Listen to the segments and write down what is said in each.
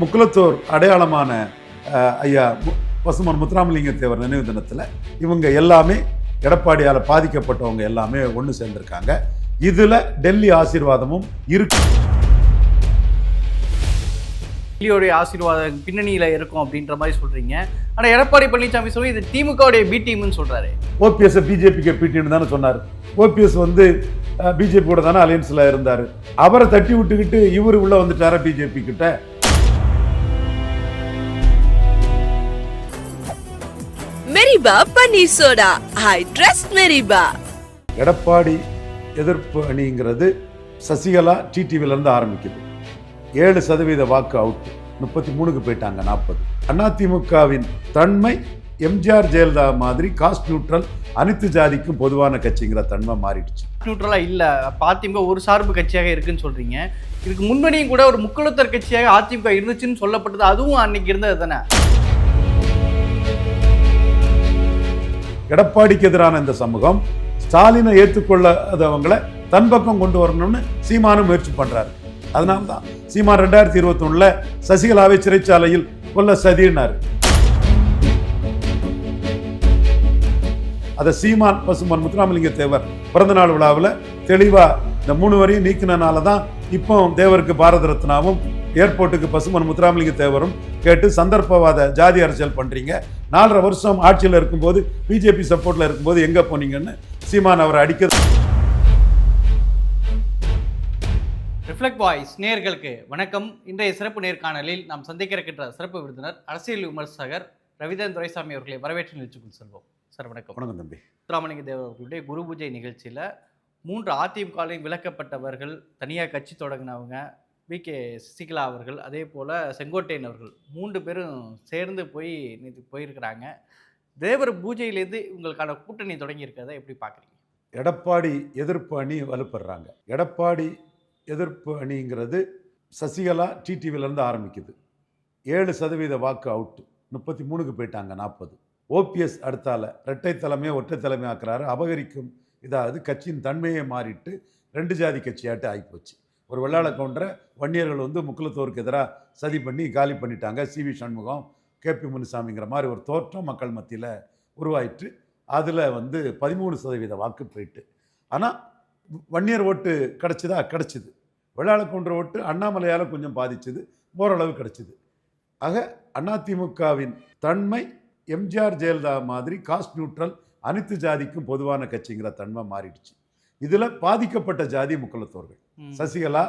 முக்குலத்தோர் அடையாளமான ஐயா பசுமன் முத்துராமலிங்க தேவர் நினைவு தினத்தில் இவங்க எல்லாமே எடப்பாடியால் பாதிக்கப்பட்டவங்க எல்லாமே ஒன்று சேர்ந்திருக்காங்க. இதில் டெல்லி ஆசீர்வாதமும் இருக்கு. டெல்லியோடைய ஆசீர்வாதம் பின்னணியில இருக்கும் அப்படின்ற மாதிரி சொல்றீங்க. ஆனா எடப்பாடி பழனிசாமி சொல்லி இது திமுகவுடைய பி டீம்னு சொல்றாரு. ஓபிஎஸ் பிஜேபிக்கு பிடின்னு தானே சொன்னார். ஓபிஎஸ் வந்து பிஜேபி கூட தானே அலையன்ஸில் இருந்தார். அவரை தட்டி விட்டுக்கிட்டு இவர் உள்ள வந்துட்டாரா பிஜேபி கிட்ட? மெரிபா பன்னீர் சோடா ஐ ட்ரஸ்ட் மெரிபா எடப்பாடி எதிர்ப்பு அணிங்கிறது சசிகலா டிடிவிலேருந்து ஆரம்பிக்குது. ஏழு சதவீத வாக்கு அவுட் முப்பத்தி மூணுக்கு போயிட்டாங்க நாற்பது. அதிமுகவின் தன்மை எம்ஜிஆர் ஜெயலலிதா மாதிரி காஸ்ட் நியூட்ரல் அனைத்து ஜாதிக்கும் பொதுவான கட்சிங்கிற தன்மை மாறிடுச்சு. நியூட்ரலா இல்ல. அப்ப அதிமுக ஒரு சார்பு கட்சியாக இருக்குன்னு சொல்றீங்க. இதுக்கு முன்னணியும் கூட ஒரு முக்குளத்தர் கட்சியாக அதிமுக இருந்துச்சுன்னு சொல்லப்பட்டது அதுவும் அன்னைக்கு இருந்தது தானே? எடப்பாடிக்கு எதிரான இந்த சமூகம் ஸ்டாலினை ஏற்றுக்கொள்ளாதவங்களை தன் பக்கம் கொண்டு வரணும்னு சீமானும் முயற்சி பண்றாரு. அதனால தான் சீமான் ரெண்டாயிரத்தி இருபத்தி சசிகலாவை சிறைச்சாலையில் கொல்ல சதினார் அதை சீமான் பசுமான் முத்துராமலிங்க தேவர் பிறந்தநாள் விழாவில் தெளிவாக இந்த மூணு வரையும் நீக்கினனால தான் இப்போ தேவருக்கு பாரத ரத்னாவும் ஏர்போர்ட்டுக்கு பசுமன் முத்துராமலிங்க தேவரும் கேட்டு சந்தர்ப்பவாத ஜாதி அரசியல் பண்ணுறீங்க நாலரை வருஷம் ஆட்சியில் இருக்கும்போது பிஜேபி சப்போர்ட்டில் இருக்கும்போது எங்கே போனீங்கன்னு சீமான் அவரை அடிக்க ரிஃப்ளெக்ட் வாய்ஸ் நேயர்களுக்கு வணக்கம். இன்றைய சிறப்பு நேர்காணலில் நாம் சந்திக்க இருக்கின்ற சிறப்பு விருந்தினர் அரசியல் விமர்சகர் ரவிதன் துரைசாமி அவர்களை வரவேற்று நிகழ்ச்சிக்குள் செல்வோம். சார் வணக்கம். வணக்கம் தம்பி. முத்துராமலிங்க தேவர் அவர்களுடைய குரு பூஜை நிகழ்ச்சியில் மூன்று அதிமுகலையும் விளக்கப்பட்டவர்கள் தனியாக கட்சி தொடங்கினவங்க வி. கே. சசிகலா அவர்கள் அதே போல் செங்கோட்டையன் அவர்கள். மூன்று பேரும் சேர்ந்து போய் நேற்று போயிருக்கிறாங்க. தேவர் பூஜையிலேருந்து உங்களுக்கான கூட்டணி தொடங்கியிருக்கிறத எப்படி பார்க்குறீங்க எடப்பாடி எதிர்ப்பு அணி வலுப்படுறாங்க எடப்பாடி எதிர்ப்பு அணிங்கிறது சசிகலா டிடிவிலேருந்து ஆரம்பிக்குது. ஏழு சதவீத வாக்கு அவுட் முப்பத்தி மூணுக்கு போயிட்டாங்க நாற்பது ஓபிஎஸ் அடுத்தால இரட்டை தலைமையை ஒற்றை தலைமை ஆக்குறாரு அபகரிக்கும் இதாவது கட்சியின் தன்மையை மாறிட்டு ரெண்டு ஜாதி கட்சியாட்டு ஆகிப்போச்சு. ஒரு வெள்ளாள கவுண்டரை வன்னியர்கள் வந்து முக்குலத்தோருக்கு எதிராக சதி பண்ணி காலி பண்ணிட்டாங்க. சி. வி. சண்முகம் கேபி முனுசாமிங்கிற மாதிரி ஒரு தோற்றம் மக்கள் மத்தியில் உருவாயிற்று. அதில் வந்து பதிமூணு சதவீத வாக்கு போயிட்டு. ஆனால் வன்னியர் ஓட்டு கிடச்சிதா? கிடச்சிது. வெள்ளாள கவுண்டர் ஓட்டு அண்ணாமலையால் கொஞ்சம் பாதிச்சுது. ஓரளவு கிடச்சிது. ஆக அதிமுகவின் தன்மை எம்ஜிஆர் ஜெயலலிதா மாதிரி காஸ்ட் நியூட்ரல் அனைத்து ஜாதிக்கும் பொதுவான கட்சிங்கிற தன்மை மாறிடுச்சு. இதில் பாதிக்கப்பட்ட ஜாதி முக்குலத்தோர்கள் சசிகலா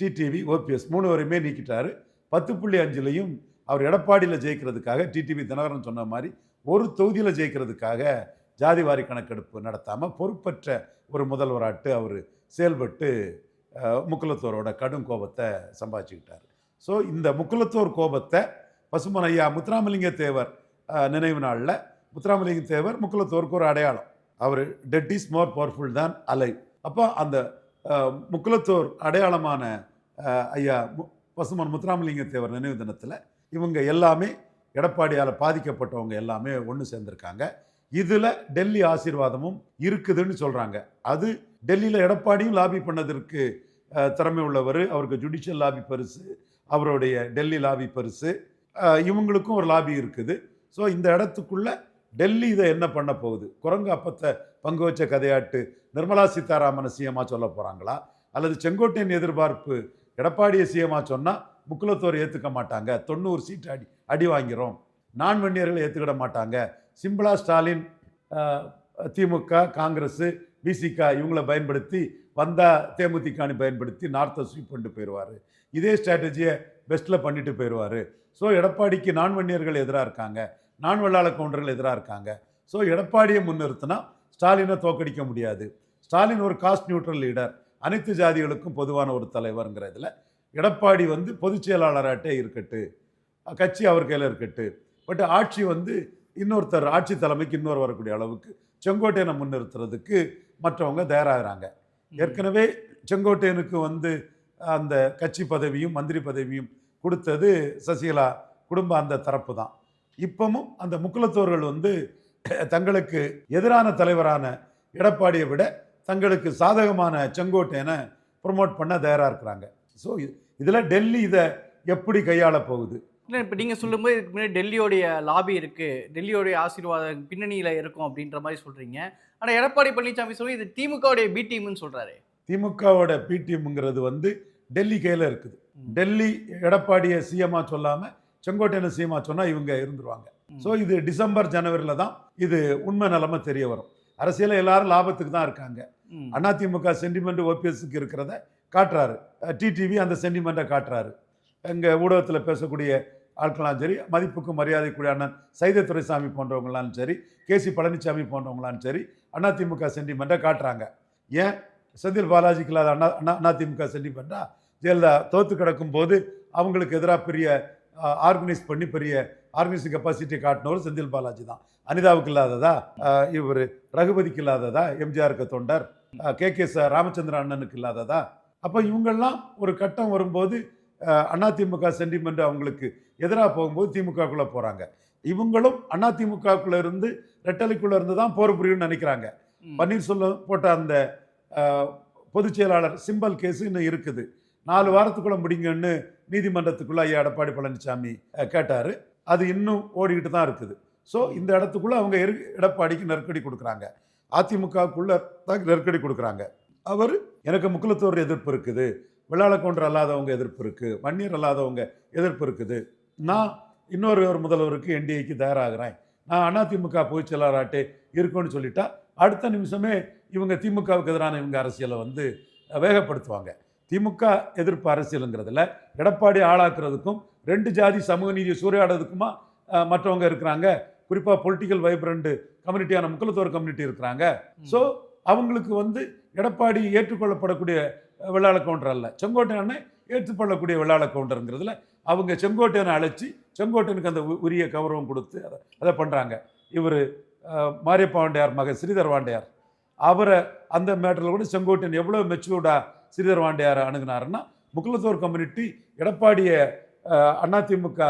டிடிவி ஓபிஎஸ் மூணு வரையுமே நீக்கிட்டாரு. பத்து புள்ளி அஞ்சுலையும் அவர் எடப்பாடியில் ஜெயிக்கிறதுக்காக டிடிவி தினகரன் சொன்ன மாதிரி ஒரு தொகுதியில் ஜெயிக்கிறதுக்காக ஜாதிவாரி கணக்கெடுப்பு நடத்தாமல் பொறுப்பற்ற ஒரு முதல்வராட்டு அவர் செயல்பட்டு முக்குலத்தோரோட கடும் கோபத்தை சம்பாதிச்சுக்கிட்டார். ஸோ இந்த முக்குலத்தோர் கோபத்தை பசுமன் ஐயா முத்துராமலிங்க தேவர் நினைவு நாளில் முத்துராமலிங்க தேவர் முக்குலத்தோருக்கு ஒரு அடையாளம். அவர் டெட் இஸ் மோர் பவர்ஃபுல் தான் அலை அப்போ அந்த முக்குலத்தோர் அடையாளமான ஐயா மு- பசுமன் முத்துராமலிங்க தேவர் நினைவு தினத்தில் இவங்க எல்லாமே எடப்பாடியால் பாதிக்கப்பட்டவங்க எல்லாமே ஒன்று சேர்ந்துருக்காங்க. இதில் டெல்லி ஆசீர்வாதமும் இருக்குதுன்னு சொல்கிறாங்க அது டெல்லியில் எடப்பாடியும் லாபி பண்ணதற்கு திறமை உள்ளவர் அவருக்கு ஜுடிஷியல் லாபி பரிசு அவருடைய டெல்லி லாபி பரிசு இவங்களுக்கும் ஒரு லாபி இருக்குது. ஸோ இந்த இடத்துக்குள்ளே டெல்லி இதை என்ன பண்ண போகுது? குரங்கு அப்பத்தை பங்கு வச்ச கதையாட்டு நிர்மலா சீதாராமனை சிஎம்மா சொல்ல போகிறாங்களா அல்லது செங்கோட்டையின் எதிர்பார்ப்பு எடப்பாடியை சிஎம்மா சொன்னால் முக்குலத்தோர் ஏற்றுக்க மாட்டாங்க தொண்ணூறு சீட் அடி அடி வாங்கிறோம் நான் வன்னியர்களை ஏற்றுக்கிட மாட்டாங்க. சிம்பிளா ஸ்டாலின் திமுக காங்கிரஸ் பிசிக இவங்களை பயன்படுத்தி வந்தால் தேமுதிகாணி பயன்படுத்தி நார்த்தை ஸ்வீப் பண்ணிட்டு போயிடுவார் இதே ஸ்ட்ராட்டஜியை பெஸ்ட்டில் பண்ணிட்டு போயிடுவார் ஸோ எடப்பாடிக்கு நான் வன்னியர்கள் எதிராக இருக்காங்க. நான் வெள்ளாள கவுண்டர்கள் எதிராக இருக்காங்க. ஸோ எடப்பாடியை முன்னிறுத்தினா ஸ்டாலினை தோக்கடிக்க முடியாது. ஸ்டாலின் ஒரு காஸ்ட் நியூட்ரல் லீடர். அனைத்து ஜாதிகளுக்கும் பொதுவான ஒரு தலைவருங்கிற இதில் எடப்பாடி வந்து பொதுச் செயலாளராட்டே இருக்கட்டு கட்சி அவர் கையில் இருக்கட்டு. பட் ஆட்சி வந்து இன்னொருத்தர் ஆட்சி தலைமைக்கு இன்னொரு வரக்கூடிய அளவுக்கு செங்கோட்டையனை முன்னிறுத்துறதுக்கு மற்றவங்க தயாராகிறாங்க. ஏற்கனவே செங்கோட்டையனுக்கு வந்து அந்த கட்சி பதவியும் மந்திரி பதவியும் கொடுத்தது சசிகலா குடும்ப அந்த தரப்பு தான். இப்பவும் அந்த முக்குலத்தோர்கள் வந்து தங்களுக்கு எதிரான தலைவரான எடப்பாடியை விட தங்களுக்கு சாதகமான செங்கோட்டையனை ப்ரொமோட் பண்ண தயாராக இருக்கிறாங்க. ஸோ இதில் டெல்லி இதை எப்படி கையாள போகுது? இல்லை இப்போ நீங்கள் சொல்லும்போது இதுக்கு முன்னாடி டெல்லியோடைய லாபி இருக்குது டெல்லியோடைய ஆசீர்வாதம் பின்னணியில் இருக்கும் அப்படின்ற மாதிரி சொல்கிறீங்க ஆனால் எடப்பாடி பழனிசாமி சொல்லி இது திமுகவுடைய பி டீம்னு சொல்கிறாரு திமுகவோட பிடிஎம்ங்கிறது வந்து டெல்லி கையில் இருக்குது. டெல்லி எடப்பாடியை சிஎம்மா சொல்லாமல் செங்கோட்டையனை சிஎம்மா சொன்னால் இவங்க இருந்துருவாங்க. ஸோ இது டிசம்பர் ஜனவரியில் தான் இது உண்மை நிலைமை தெரிய வரும். அரசியலில் எல்லாரும் லாபத்துக்கு தான் இருக்காங்க. அதிமுக சென்டிமெண்ட் ஓபிஎஸ்க்கு இருக்கிறத காட்டுறாரு. டிடிவி அந்த சென்டிமெண்ட்டை காட்டுறாரு. எங்கள் ஊடகத்தில் பேசக்கூடிய ஆட்களாம் சரி மதிப்புக்கும் மரியாதைக்குரிய அண்ணன் சைத துரைசாமி போன்றவங்களாலும் சரி கேசி பழனிசாமி போன்றவங்களாலும் சரி அதிமுக சென்டிமெண்ட்டை காட்டுறாங்க. ஏன்? செந்தில் பாலாஜிக்கு இல்லாத அண்ணா அண்ணா அதிமுக சென்டிமெண்ட்டா ஜெயலலிதா தோத்து கிடக்கும் போது அவங்களுக்கு எதிராக பெரிய ஆர்கனைஸ் பண்ணி பெரிய ஆர்கனைசிங் கெப்பாசிட்டி காட்டினவர் செந்தில் பாலாஜி தான். அனிதாவுக்கு இல்லாததா? இவர் ரகுபதிக்கு இல்லாததா? எம்ஜிஆருக்கு தொண்டர். கே கே ச ராமச்சந்திர அண்ணனுக்கு இல்லாததா? அப்போ இவங்கெல்லாம் ஒரு கட்டம் வரும்போது அதிமுக சென்டிமெண்ட் அவங்களுக்கு எதிராக போகும்போது திமுகக்குள்ளே போகிறாங்க இவங்களும் அதிமுகக்குள்ளே இருந்து ரெட்டலைக்குள்ளே இருந்து தான் போர் புரியும்னு நினைக்கிறாங்க. பன்னீர்செல்வம் போட்ட அந்த பொதுச் செயலாளர் சிம்பல் கேஸ் இன்னும் இருக்குது. நாலு வாரத்துக்குள்ள முடிங்கன்னு நீதிமன்றத்துக்குள்ள ஐயா எடப்பாடி பழனிசாமி கேட்டார். அது இன்னும் ஓடிக்கிட்டு தான் இருக்குது. ஸோ இந்த இடத்துக்குள்ள அவங்க எரு- எடப்பாடிக்கு நெருக்கடி கொடுக்குறாங்க. அதிமுகவுக்குள்ள தான் நெருக்கடி கொடுக்குறாங்க. அவர் எனக்கு முக்குலத்தோர் எதிர்ப்பு இருக்குது. வெள்ளாளக்கொன்று அல்லாதவங்க எதிர்ப்பு இருக்குது வன்னியர் அல்லாதவங்க எதிர்ப்பு இருக்குது. நான் இன்னொரு ஒரு முதல்வருக்கு என்டிஏக்கு தயாராகிறேன். நான் அதிமுக பொதுச் செயலாளராட்டே இருக்குன்னு சொல்லிட்டா அடுத்த நிமிஷமே இவங்க திமுகவுக்கு எதிரான இவங்க அரசியலை வந்து வேகப்படுத்துவாங்க. திமுக எதிர்ப்பு அரசியலுங்கிறதுல எடப்பாடி ஆளாக்குறதுக்கும் ரெண்டு ஜாதி சமூக நீதியை சூறையாடுறதுக்குமா மற்றவங்க இருக்கிறாங்க. குறிப்பாக பொலிட்டிக்கல் வைப்ரண்ட் கம்யூனிட்டியான முக்குலத்தோர் கம்யூனிட்டி இருக்கிறாங்க. ஸோ அவங்களுக்கு வந்து எடப்பாடி ஏற்றுக்கொள்ளப்படக்கூடிய வெள்ளாள கவுண்டர் அல்ல. செங்கோட்டையனை ஏற்றுக்கொள்ளக்கூடிய வெள்ளாள கவுண்டருங்கிறதுல அவங்க செங்கோட்டையனை அழைச்சி செங்கோட்டையனுக்கு அந்த உரிய கௌரவம் கொடுத்து அதை அதை பண்ணுறாங்க இவர் மாரியப்ப வாண்டையார் மகன் ஸ்ரீதர் வாண்டையார். அவரை அந்த மேட்டரில் கூட செங்கோட்டையன் எவ்வளோ மெச்சூர்டாக ஸ்ரீதர் வாண்டையாரை அணுகுனாருன்னா முக்குலத்தோர் கம்யூனிட்டி எடப்பாடியை அதிமுக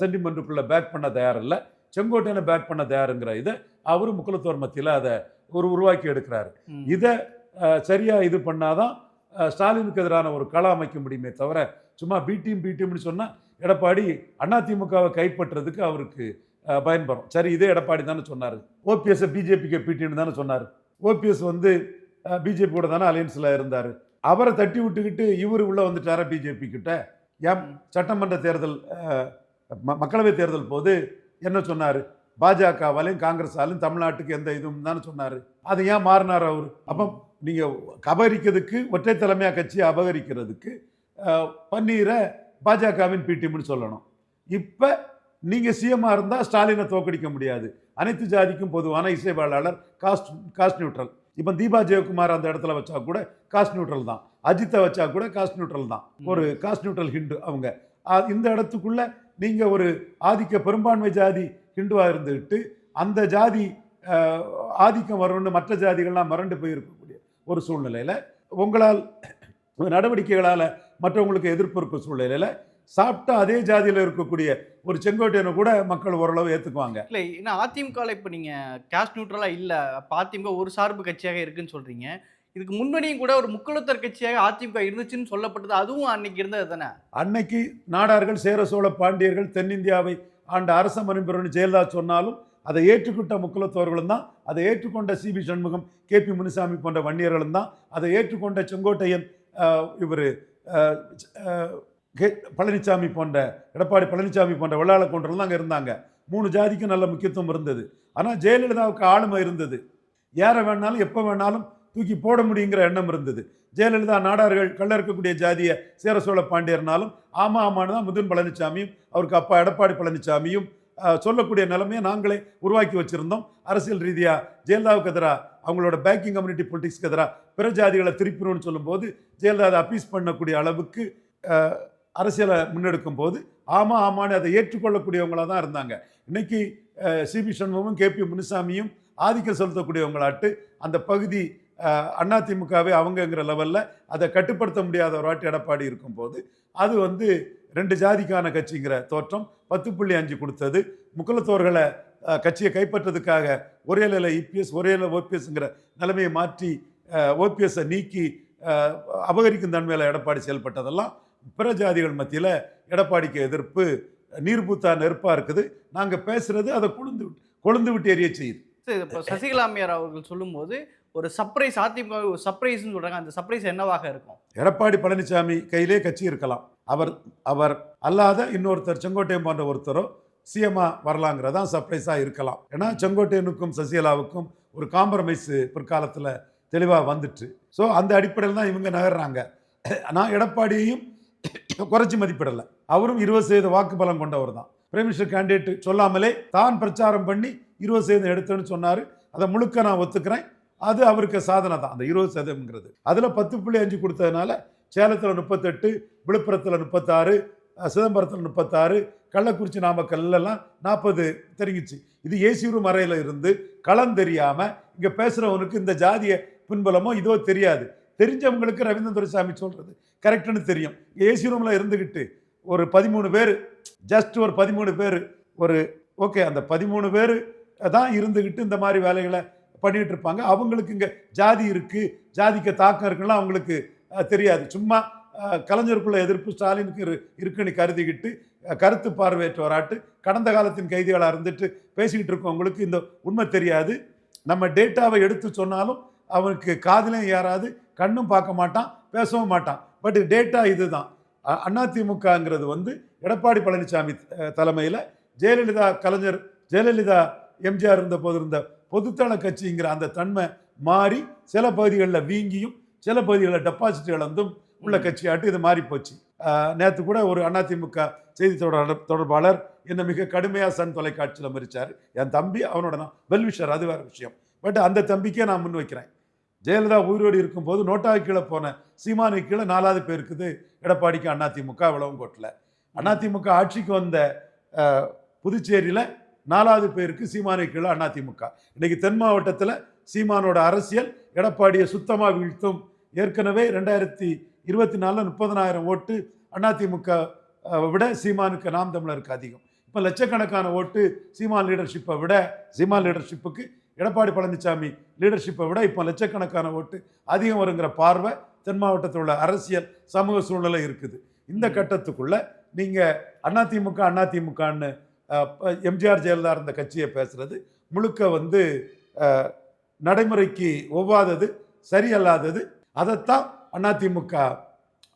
சென்டிமெண்ட்டுக்குள்ளே பேக் பண்ண தயாரில்லை. செங்கோட்டையனை பேக் பண்ண தயாருங்கிற இதை அவர் முக்குலத்தோர் மத்தியில் அதை ஒரு உருவாக்கி எடுக்கிறாரு. இதை அஹ், சரியா இது பண்ணாதான் ஸ்டாலினுக்கு எதிரான ஒரு களம் அமைக்க முடியுமே தவிர சும்மா பி டீம் பி டீம்னு சொன்னால் எடப்பாடி அதிமுகவை கைப்பற்றுறதுக்கு அவருக்கு பயன்படும். சரி இதே எடப்பாடி தானே சொன்னார். ஓபிஎஸ் பிஜேபிக்கு பி டீம்னு தானே சொன்னார். ஓபிஎஸ் வந்து பிஜேபி கூட தானே அலையன்ஸில் இருந்தார். அவரை தட்டி விட்டுக்கிட்டு இவர் உள்ளே வந்துட்டாரா பிஜேபி கிட்ட? ஏன் சட்டமன்ற தேர்தல் மக்களவை தேர்தல் போது என்ன சொன்னார்? பாஜகவாலையும் காங்கிரஸாலையும் தமிழ்நாட்டுக்கு எந்த இதுவும் தானே சொன்னார். அது ஏன் மாறினார் அவர்? அப்போ நீங்கள் அபகரிக்கிறதுக்கு ஒற்றை தலைமையாக கட்சியை அபகரிக்கிறதுக்கு பன்னீரை பாஜகவின் பிடிஎம்னு சொல்லணும். இப்போ நீங்கள் சிஎம்மாக இருந்தால் ஸ்டாலினை தோக்கடிக்க முடியாது. அனைத்து ஜாதிக்கும் பொதுவான இசைவாளர் காஸ்ட் காஸ்ட் நியூட்ரல். இப்போ தீபா ஜெயக்குமார் அந்த இடத்துல வச்சா கூட காஸ்ட் நியூட்ரல் தான். அஜித்தை வச்சா கூட காஸ்ட் நியூட்ரல் தான். ஒரு காஸ்ட் நியூட்ரல் ஹிண்டு அவங்க. இந்த இடத்துக்குள்ள நீங்கள் ஒரு ஆதிக்க பெரும்பான்மை ஜாதி ஹிந்துவாக இருந்துக்கிட்டு அந்த ஜாதி ஆதிக்கம் வரும்னு மற்ற ஜாதிகள்லாம் மறண்டு போயிருக்கக்கூடிய ஒரு சூழ்நிலையில் உங்களால் நடவடிக்கைகளால் மற்றவங்களுக்கு எதிர்ப்பு இருக்கும் சூழ்நிலையில் சாப்பிட்டா அதே ஜாதியில் இருக்கக்கூடிய ஒரு செங்கோட்டையனை கூட மக்கள் ஓரளவு ஏற்றுக்குவாங்க இல்லை ஏன்னா அதிமுகவில் இப்போ நீங்கள் கேஸ்ட் நியூட்ரலாக இல்லை. அதிமுக ஒரு சார்பு கட்சியாக இருக்குன்னு சொல்கிறீங்க இதுக்கு முன்னாடியும் கூட ஒரு முக்குளத்தர் கட்சியாக அதிமுக இருந்துச்சுன்னு சொல்லப்பட்டது அதுவும் அன்னைக்கு இருந்தது தானே? அன்னைக்கு நாடார்கள் சேர சோழ பாண்டியர்கள் தென்னிந்தியாவை ஆண்ட அரச மரபிரன்னு ஜெயலலிதா சொன்னாலும் அதை ஏற்றுக்கொண்ட முக்குலத்தோர்களும் தான் அதை ஏற்றுக்கொண்ட சிபி சண்முகம் கேபி முனுசாமி போன்ற வன்னியர்களும் தான் அதை ஏற்றுக்கொண்ட செங்கோட்டையன் இவர் கே பழனிசாமி போன்ற எடப்பாடி பழனிசாமி போன்ற வெள்ளாள கொண்டர்கள் தான் அங்கே இருந்தாங்க. மூணு ஜாதிக்கும் நல்ல முக்கியத்துவம் இருந்தது. ஆனால் ஜெயலலிதாவுக்கு ஆளுமை இருந்தது. யாரை வேணாலும் எப்போ வேணாலும் தூக்கி போட முடியுங்கிற எண்ணம் இருந்தது. ஜெயலலிதா நாடார்கள் கள்ள இருக்கக்கூடிய ஜாதியை சேர சோழ பாண்டியர்னாலும் ஆமா ஆமான்னு தான் முதுன் பழனிசாமியும் அவருக்கு அப்பா எடப்பாடி பழனிசாமியும் சொல்லக்கூடிய நிலைமையை நாங்களே உருவாக்கி வச்சிருந்தோம். அரசியல் ரீதியாக ஜெயலலிதாவுக்கு எதிராக அவங்களோட பேக்கிங் கம்யூனிட்டி பொலிட்டிக்ஸ்க்கு எதிராக பிற ஜாதிகளை திருப்பிடணும்னு சொல்லும்போது ஜெயலலிதா அதை அப்பீஸ் பண்ணக்கூடிய அளவுக்கு அரசியலை முன்னெடுக்கும் போது ஆமாம் ஆமான்னு அதை ஏற்றுக்கொள்ளக்கூடியவங்களாக தான் இருந்தாங்க. இன்னைக்கு அஹ், சிபி சண்முகமும் கேபி முனுசாமியும் ஆதிக்கம் செலுத்தக்கூடியவங்களாட்டு அந்த பகுதி அதிமுகவே அவங்கங்கிற லெவலில் அதை கட்டுப்படுத்த முடியாத ஒரு வாட்டி எடப்பாடி இருக்கும்போது அது வந்து ரெண்டு ஜாதிக்கான கட்சிங்கிற தோற்றம் பத்து புள்ளி அஞ்சு கொடுத்தது. முக்குலத்தோர்களை கட்சியை கைப்பற்றதுக்காக ஒரே நிலை இபிஎஸ் ஒரே நிலை ஓபிஎஸ்ங்கிற நிலைமையை மாற்றி ஓபிஎஸ்ஸை நீக்கி அபகரிக்கும் தன்மையில் எடப்பாடி செயல்பட்டதெல்லாம் பிற ஜாதிகள் மத்தியில் எடப்பாடிக்கு எதிர்ப்பு நீர்பூத்தா நெருப்பாக இருக்குது. நாங்கள் பேசுறது அதை கொழுந்து விட்டு கொழுந்து விட்டு எரிய செய்யுது. சரி இப்போ சசிகலா அம்மையார் அவர்கள் சொல்லும்போது ஒரு சர்ப்ரைஸ் அதிமுக ஒரு சர்ப்ரைஸ்னு சொல்றாங்க. அந்த சர்ப்ரைஸ் என்னவாக இருக்கும்? எடப்பாடி பழனிசாமி கையிலே கட்சி இருக்கலாம். அவர் அவர் அல்லாத இன்னொருத்தர் செங்கோட்டையன் போன்ற ஒருத்தரோ சிஎம்மா வரலாங்கிறதான் சர்ப்ரைஸாக இருக்கலாம். ஏன்னா செங்கோட்டையனுக்கும் சசிகலாவுக்கும் ஒரு காம்ப்ரமைஸ் பிற்காலத்தில் தெளிவாக வந்துட்டு. ஸோ அந்த அடிப்படையில் தான் இவங்க நகர்றாங்க. நான் எடப்பாடியையும் குறைச்சி மதிப்பிடலை. அவரும் இருபது சதவீத வாக்கு பலம் கொண்டவர் தான். பிரைம் மினிஸ்டர் கேண்டிடேட் சொல்லாமலே தான் பிரச்சாரம் பண்ணி இருபது சதவீதம் எடுத்தேன்னு சொன்னார். அதை முழுக்க நான் ஒத்துக்கிறேன். அது அவருக்கு சாதனை தான். அந்த இருபது சதவீதம்ங்கிறது. அதில் பத்து புள்ளி அஞ்சு கொடுத்ததுனால சேலத்தில் முப்பத்தெட்டு விழுப்புரத்தில் முப்பத்தாறு சிதம்பரத்தில் முப்பத்தாறு கள்ளக்குறிச்சி நாமக்கல்லாம் நாற்பது தெரிஞ்சிச்சு. இது ஏசியூர் மறையில் இருந்து களம் தெரியாமல் இங்கே பேசுகிறவனுக்கு இந்த ஜாதிய பின்புலமோ இதோ தெரியாது. தெரிஞ்சவங்களுக்கு ரவீந்திரன் துரைசாமி சொல்கிறது கரெக்டுன்னு தெரியும். ஏசி ரூமில் இருந்துக்கிட்டு ஒரு பதிமூணு பேர் ஜஸ்ட் ஒரு பதிமூணு பேர் ஒரு ஓகே அந்த பதிமூணு பேர் தான் இருந்துக்கிட்டு இந்த மாதிரி வேலைகளை பண்ணிட்டு இருப்பாங்க. அவங்களுக்கு இங்கே ஜாதி இருக்குது ஜாதிக்கு தாக்கம் இருக்குன்னா அவங்களுக்கு தெரியாது. சும்மா கலைஞருக்குள்ள எதிர்ப்பு ஸ்டாலினுக்கு இருக்குன்னு கருதிக்கிட்டு கருத்து பார்வையற்றவராட்டு கடந்த காலத்தின் கைதிகளாக இருந்துட்டு பேசிக்கிட்டு இருக்கவங்களுக்கு இந்த உண்மை தெரியாது. நம்ம டேட்டாவை எடுத்து சொன்னாலும் அவனுக்கு காதிலும் ஏறாது கண்ணும் பார்க்க மாட்டான் பேசவும் மாட்டான். பட் டேட்டா இதுதான். அ- அதிமுகங்கிறது வந்து எடப்பாடி பழனிசாமி தலைமையில் ஜெயலலிதா கலைஞர் ஜெயலலிதா எம்ஜிஆர் இருந்த போது இருந்த பொதுத்தள கட்சிங்கிற அந்த தன்மை மாறி சில பகுதிகளில் வீங்கியும் சில பகுதிகளில் டெபாசிட் இழந்தும் உள்ள கட்சியாட்டு இது மாறி போச்சு. நேற்று கூட ஒரு அதிமுக செய்தி தொடர் தொடர்பாளர் என்னை மிக கடுமையாக சன் தொலைக்காட்சியில் மறிச்சார். என் தம்பி அவனோட நான் வெல்விஷர் அது வேற விஷயம். பட் அந்த தம்பிக்கே நான் முன் வைக்கிறேன். ஜெயலலிதா உயிரோடு இருக்கும்போது நோட்டாவை கீழே போன சீமானு கீழே நாலாவது பேர் இருக்குது. எடப்பாடிக்கு அதிமுக விளவங்கோட்டில் அதிமுக ஆட்சிக்கு வந்த புதுச்சேரியில் நாலாவது பேருக்கு சீமானை கீழே அதிமுக இன்னைக்கு தென் மாவட்டத்தில் சீமானோட அரசியல் எடப்பாடியை சுத்தமாக வீழ்த்தும். ஏற்கனவே ரெண்டாயிரத்தி இருபத்தி நாலில் முப்பதனாயிரம் ஓட்டு அதிமுக விட சீமானுக்கு நாம் தமிழருக்கு அதிகம். இப்போ லட்சக்கணக்கான ஓட்டு சீமான் லீடர்ஷிப்பை விட சீமான் லீடர்ஷிப்புக்கு எடப்பாடி பழனிசாமி லீடர்ஷிப்பை விட இப்போ லட்சக்கணக்கான ஓட்டு அதிகம் வருங்கிற பார்வை தென் மாவட்டத்தில் உள்ள அரசியல் சமூக சூழ்நிலை இருக்குது. இந்த கட்டத்துக்குள்ள நீங்கள் அதிமுக அதிமுகன்னு எம்ஜிஆர் ஜெயலலிதா இருந்த கட்சியை பேசுறது முழுக்க வந்து நடைமுறைக்கு ஒவ்வாதது சரியல்லாதது. அதைத்தான் அதிமுக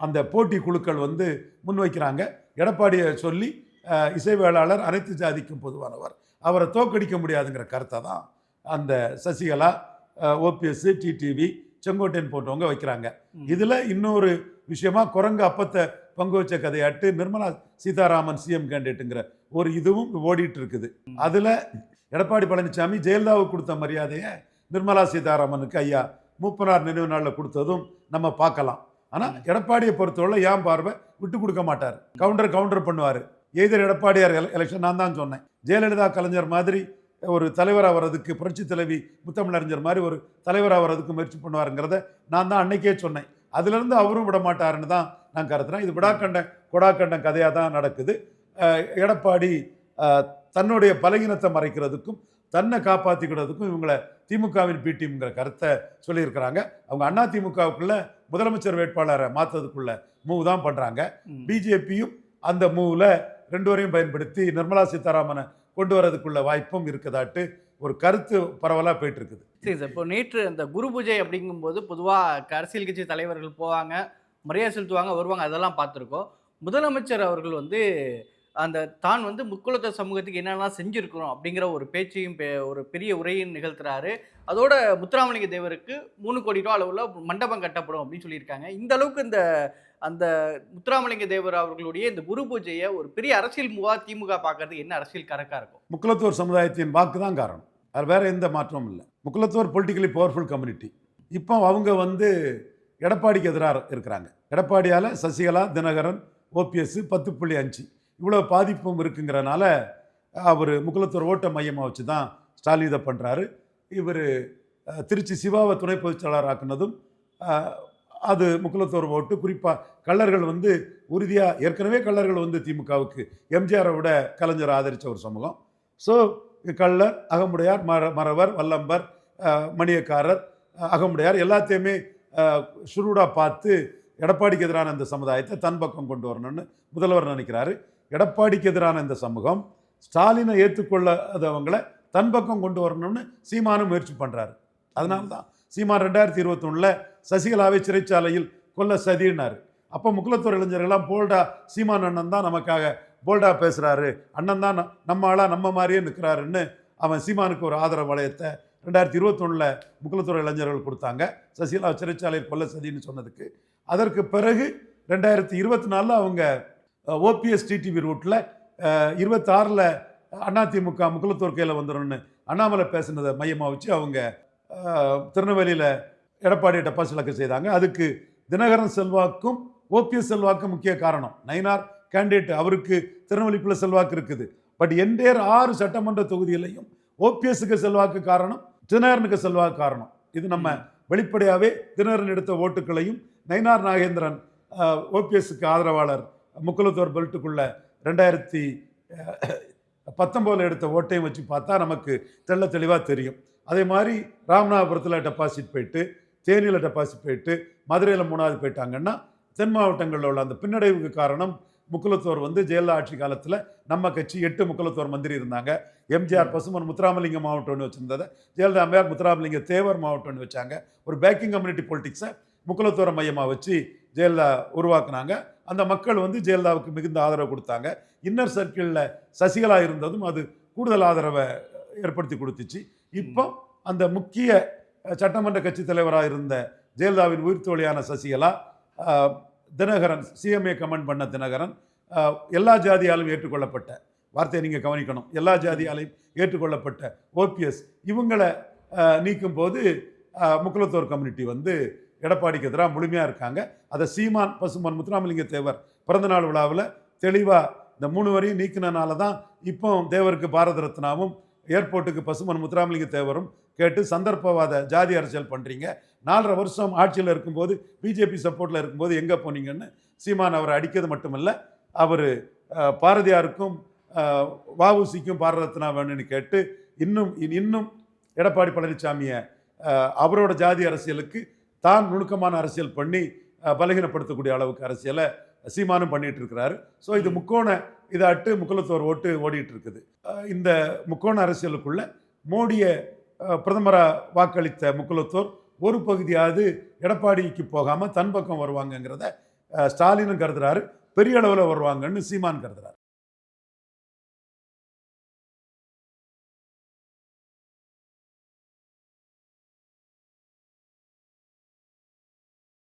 அந்த போட்டி குழுக்கள் வந்து முன்வைக்கிறாங்க. எடப்பாடியை சொல்லி இசைவேளாளர் அனைத்து ஜாதிக்கும் பொதுவானவர். அவரை தோக்கடிக்க முடியாதுங்கிற கருத்தை தான் அந்த சசிகலா ஓபிஎஸ் டிடிவி செங்கோட்டையன் போன்றவங்க வைக்கிறாங்க. இதில் இன்னொரு விஷயமா குரங்கு அப்பத்தை பங்கு வச்ச கதையாட்டு நிர்மலா சீதாராமன் சிஎம் கேண்டிடேட்டுங்கிற ஒரு இதுவும் ஓடிட்டு இருக்குது. அதில் எடப்பாடி பழனிசாமி ஜெயலலிதாவுக்கு கொடுத்த மரியாதையை நிர்மலா சீதாராமனுக்கு ஐயா மூப்பனார் நினைவு நாளில் கொடுத்ததும் நம்ம பார்க்கலாம். ஆனால் எடப்பாடியை பொறுத்தவரை ஏன் பார்வை? விட்டு கொடுக்க மாட்டார். கவுண்டர் கவுண்டர் பண்ணுவார். எய்தர் எடப்பாடியார் எல- எலெக்ஷன் நான் தான் சொன்னேன். ஜெயலலிதா கலைஞர் மாதிரி ஒரு தலைவராக வர்றதுக்கு புரட்சி தலைவி முத்தமிழறிஞர் மாதிரி ஒரு தலைவராக வர்றதுக்கு முயற்சி பண்ணுவாருங்கிறத நான் தான் அன்னைக்கே சொன்னேன். அதுலேருந்து அவரும் விட மாட்டாருன்னு தான் நான் கருத்துறேன் இது விடாக்கண்டம் கொடாக்கண்டம் கதையாக தான் நடக்குது. எடப்பாடி தன்னுடைய பலகீனத்தை மறைக்கிறதுக்கும் தன்னை காப்பாற்றிக்கிறதுக்கும் இவங்களை திமுகவின் பி டீம்ங்கிற கருத்தை சொல்லியிருக்கிறாங்க. அவங்க அண்ணா திமுகவுக்குள்ள முதலமைச்சர் வேட்பாளரை மாற்றுறதுக்குள்ள மூவ் தான் பண்ணுறாங்க. பிஜேபியும் அந்த மூவில் ரெண்டு வரையும் பயன்படுத்தி நிர்மலா சீதாராமனை கொண்டு வரதுக்குள்ள வாய்ப்பும் இருக்குதாட்டு ஒரு கருத்து பரவலாக போயிட்டு இருக்குது சரி சார் இப்போ நேற்று அந்த குரு பூஜை அப்படிங்கும்போது பொதுவாக அரசியல் கட்சி தலைவர்கள் போவாங்க மரியாதை செலுத்துவாங்க வருவாங்க அதெல்லாம் பார்த்துருக்கோம். முதலமைச்சர் அவர்கள் வந்து அந்த தான் வந்து முக்குலத்த சமூகத்துக்கு என்னென்னலாம் செஞ்சுருக்கிறோம் அப்படிங்கிற ஒரு பேச்சையும் ஒரு பெரிய உரையும் நிகழ்த்துறாரு. அதோட முத்துராமலிங்க தேவருக்கு மூணு கோடி ரூபா அளவில் மண்டபம் கட்டப்படும் அப்படின்னு சொல்லியிருக்காங்க. இந்த அளவுக்கு இந்த அந்த முத்துராமலிங்க தேவர் அவர்களுடைய இந்த குரு பூஜையை ஒரு பெரிய அரசியல் முகா திமுக பார்க்கறது என்ன அரசியல் கரக்காக இருக்கும்? முக்குலத்தோர் சமுதாயத்தின் வாக்கு தான் காரணம். அது வேற எந்த மாற்றமும் இல்லை. முக்குலத்தோர் பொலிட்டிக்கலி பவர்ஃபுல் கம்யூனிட்டி இப்போ அவங்க வந்து எடப்பாடிக்கு எதிராக இருக்கிறாங்க. எடப்பாடியால் சசிகலா தினகரன் ஓபிஎஸ் பத்து புள்ளி அஞ்சு. இவ்வளோ பாதிப்பும் இருக்குங்கிறனால அவர் முக்குலத்தோர் ஓட்ட மையமாக வச்சு தான் ஸ்டாலின் இதை பண்ணுறாரு இவர் திருச்சி சிவாவை துணை பொதுச் செயலாளர் ஆக்குனதும் அது முக்குலத்தோர் ஓட்டு. குறிப்பாக கள்ளர்கள் வந்து உறுதியாக ஏற்கனவே கள்ளர்கள் வந்து திமுகவுக்கு எம்ஜிஆரை விட கலைஞர் ஆதரித்த ஒரு சமூகம். ஸோ கள்ளர் அகமுடையார் மர மறவர் வல்லம்பர் மணியக்காரர் அகமுடையார் எல்லாத்தையுமே சுருடாக பார்த்து எடப்பாடிக்கு எதிரான அந்த சமுதாயத்தை தன் பக்கம் கொண்டு வரணும்னு முதல்வர் நினைக்கிறாரு. எடப்பாடிக்கு எதிரான இந்த சமூகம் ஸ்டாலினை ஏற்றுக்கொள்ளாதவங்களை தன் பக்கம் கொண்டு வரணும்னு சீமானும் முயற்சி பண்ணுறாரு அதனால தான் சீமான் ரெண்டாயிரத்தி இருபத்தொன்னில் சசிகலாவை சிறைச்சாலையில் கொல்ல சதினார் அப்போ முக்குலத்தூர் இளைஞர்கள்லாம் போல்டா சீமான் அண்ணன் தான் நமக்காக போல்டா பேசுகிறாரு அண்ணன் தான் ந- நம்ம ஆளாக நம்ம மாதிரியே நிற்கிறாருன்னு அவன் சீமானுக்கு ஒரு ஆதரவு வளையத்தை ரெண்டாயிரத்தி இருபத்தொன்னில் முக்குலத்துறை இளைஞர்கள் கொடுத்தாங்க. சசிகலா சிறைச்சாலையில் கொல்ல சதின்னு சொன்னதுக்கு. அதற்கு பிறகு ரெண்டாயிரத்தி இருபத்தி நாலில் அவங்க ஓபிஎஸ் டிடிவி ரூட்டில் இருபத்தாறில் அதிமுக முக்குலத்தூர் கையில் வந்துடும்னு அண்ணாமலை பேசுனதை மையமாக வச்சு அவங்க திருநெல்வேலியில் எடப்பாடி டெபாசிட் இழக்க செய்தாங்க. அதுக்கு தினகரன் செல்வாக்கும் ஓபிஎஸ் செல்வாக்கும் முக்கிய காரணம். நயினார் கேண்டிடேட் அவருக்கு திருநெல்வேலிக்குள்ள செல்வாக்கு இருக்குது. பட் என்டையர் ஆறு சட்டமன்ற தொகுதியிலையும் ஓபிஎஸ்க்கு செல்வாக்கு காரணம் தினகரனுக்கு செல்வாக்கு காரணம். இது நம்ம வெளிப்படையாகவே தினகரன் எடுத்த ஓட்டுகளையும் நயினார் நாகேந்திரன் ஓபிஎஸ்க்கு ஆதரவாளர் முக்குலத்தோர் பெல்ட்டுக்குள்ள ரெண்டாயிரத்தி பத்தொம்போதில் எடுத்த ஓட்டையும் வச்சு பார்த்தா நமக்கு தெள்ள தெளிவாக தெரியும். அதே மாதிரி ராமநாதபுரத்தில் டெபாசிட் போயிட்டு தேனியில் டெபாசிட் போயிட்டு மதுரையில் மூணாவது போயிட்டாங்கன்னா தென் மாவட்டங்களில் உள்ள அந்த பின்னடைவுக்கு காரணம் முக்குலத்தோர் வந்து ஜெயலலிதா ஆட்சி காலத்தில் நம்ம கட்சி எட்டு முக்குலத்தோர் மந்திரி இருந்தாங்க. எம்ஜிஆர் பசுமன் முத்துராமலிங்க மாவட்டம் ஒன்று வச்சிருந்ததை. ஜெயலலிதா அம்மையார் முத்துராமலிங்க தேவர் மாவட்டம் ஒன்று வச்சாங்க. ஒரு பேக்கிங் கம்யூனிட்டி பொலிட்டிக்ஸை முக்குலத்தோர மையமாக வச்சு ஜெயலலிதா உருவாக்குனாங்க. அந்த மக்கள் வந்து ஜெயலலிதாவுக்கு மிகுந்த ஆதரவு கொடுத்தாங்க. இன்னர் சர்க்கிளில் சசிகலா இருந்ததும் அது கூடுதல் ஆதரவை ஏற்படுத்தி கொடுத்துச்சு. இப்போ அந்த முக்கிய சட்டமன்ற கட்சி தலைவராக இருந்த ஜெயலலிதாவின் உயிர்த்தோழியான சசிகலா தினகரன் சிஎம்ஏ கமெண்ட் பண்ண தினகரன் எல்லா ஜாதியாலும் ஏற்றுக்கொள்ளப்பட்ட வார்த்தையை நீங்கள் கவனிக்கணும். எல்லா ஜாதியாலையும் ஏற்றுக்கொள்ளப்பட்ட ஓபிஎஸ் இவங்களை நீக்கும் போது முக்குலத்தோர் கம்யூனிட்டி வந்து எடப்பாடிக்கு எதிராக முழுமையாக இருக்காங்க. அதை சீமான் பசுமன் முத்துராமலிங்க தேவர் பிறந்தநாள் விழாவில் தெளிவாக இந்த மூணு வரையும் நீக்கினனால தான் இப்போ தேவருக்கு பாரத ரத்னாவும் ஏர்போர்ட்டுக்கு பசுமன் முத்துராமலிங்க தேவரும் கேட்டு சந்தர்ப்பவாத ஜாதி அரசியல் பண்ணுறீங்க நாலரை வருஷம் ஆட்சியில் இருக்கும்போது பிஜேபி சப்போர்ட்டில் இருக்கும்போது எங்கே போனீங்கன்னு சீமான் அவரை அடிக்கிறது மட்டுமல்ல அவர் பாரதியாருக்கும் வவுசிக்கும் பாரத ரத்னா வேணும்னு கேட்டு இன்னும் இன்னும் எடப்பாடி பழனிசாமியை அவரோட ஜாதி அரசியலுக்கு தான் நுணுக்கமான அரசியல் பண்ணி பலகீனப்படுத்தக்கூடிய அளவுக்கு அரசியலை சீமானும் பண்ணிட்டு இருக்கிறாரு ஸோ இது முக்கோண இதை அட்டு முக்குலத்தோர் ஓட்டு ஓடிட்டு இருக்குது இந்த முக்கோண அரசியலுக்குள்ள மோடியை பிரதமராக வாக்களித்த முக்குலத்தோர் ஒரு பகுதியாவது எடப்பாடிக்கு போகாமல் தன் பக்கம் வருவாங்கங்கிறத ஸ்டாலினும் கருதுறாரு. பெரிய அளவில் வருவாங்கன்னு சீமான் கருதுறாரு.